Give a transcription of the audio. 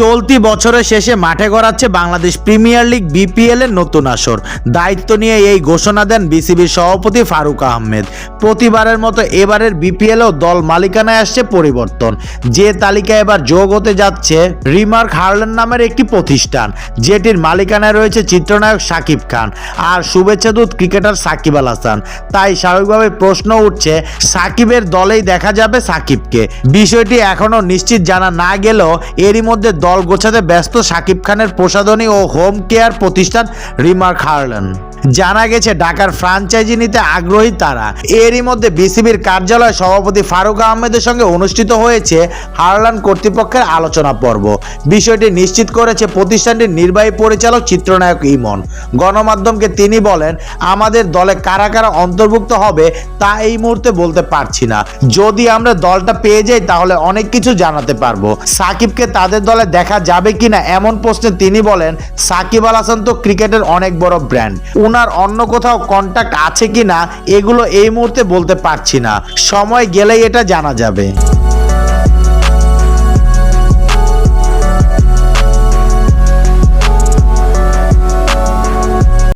চলতি বছরের শেষে মাঠে গড়াচ্ছে বাংলাদেশ প্রিমিয়ার লিগ বিপিএল এর নতুন আসর। দায়িত্ব নিয়ে এই ঘোষণা দেন বিসিবির সভাপতি ফারুক আহমেদ। প্রতিবারের মতো এবারের বিপিএলও দল মালিকানায় আসছে পরিবর্তন। যে তালিকায় এবার যোগ হতে যাচ্ছে রিমার্ক হার্লেন নামের একটি প্রতিষ্ঠান, যেটির মালিকানায় রয়েছে চিত্রনায়ক সাকিব খান আর শুভেচ্ছাদূত ক্রিকেটার সাকিব আল হাসান। তাই স্বাভাবিকভাবে প্রশ্ন উঠছে, সাকিবের দলেই দেখা যাবে সাকিবকে। বিষয়টি এখনও নিশ্চিত জানা না গেলেও এরই মধ্যে দল গোছাতে ব্যস্ত সাকিব খানের প্রসাধনী ও হোম কেয়ার প্রতিষ্ঠান রিমার্ক হার্লেন। জানা গেছে ঢাকার ফ্রাঞ্চাইজি নিতে আগ্রহী তারা। এরই মধ্যে বিসিবির কার্যালয় সভাপতি ফারুক আহমেদের সঙ্গে অনুষ্ঠিত হয়েছে হারলান কর্তৃপক্ষের আলোচনা পর্ব। বিষয়টি নিশ্চিত করেছে প্রতিষ্ঠানটির নির্বাহী পরিচালক চিত্রনায়ক ইমন। গণমাধ্যমকে তিনি বলেন, আমাদের দলে কারা কারা অন্তর্ভুক্ত হবে তা এই মুহূর্তে বলতে পারছি না। যদি আমরা দলটা পেয়ে যাই, তাহলে অনেক কিছু জানাতে পারব। সাকিবকে তাদের দলে দেখা যাবে কিনা এমন প্রশ্নে তিনি বলেন, সাকিব আল হাসান তো ক্রিকেটের অনেক বড় ব্র্যান্ড। ওনার অন্য কোথাও কন্ট্যাক্ট আছে কিনা, এগুলো এই মুহূর্তে বলতে পারছি না। সময় গেলেই এটা জানা যাবে।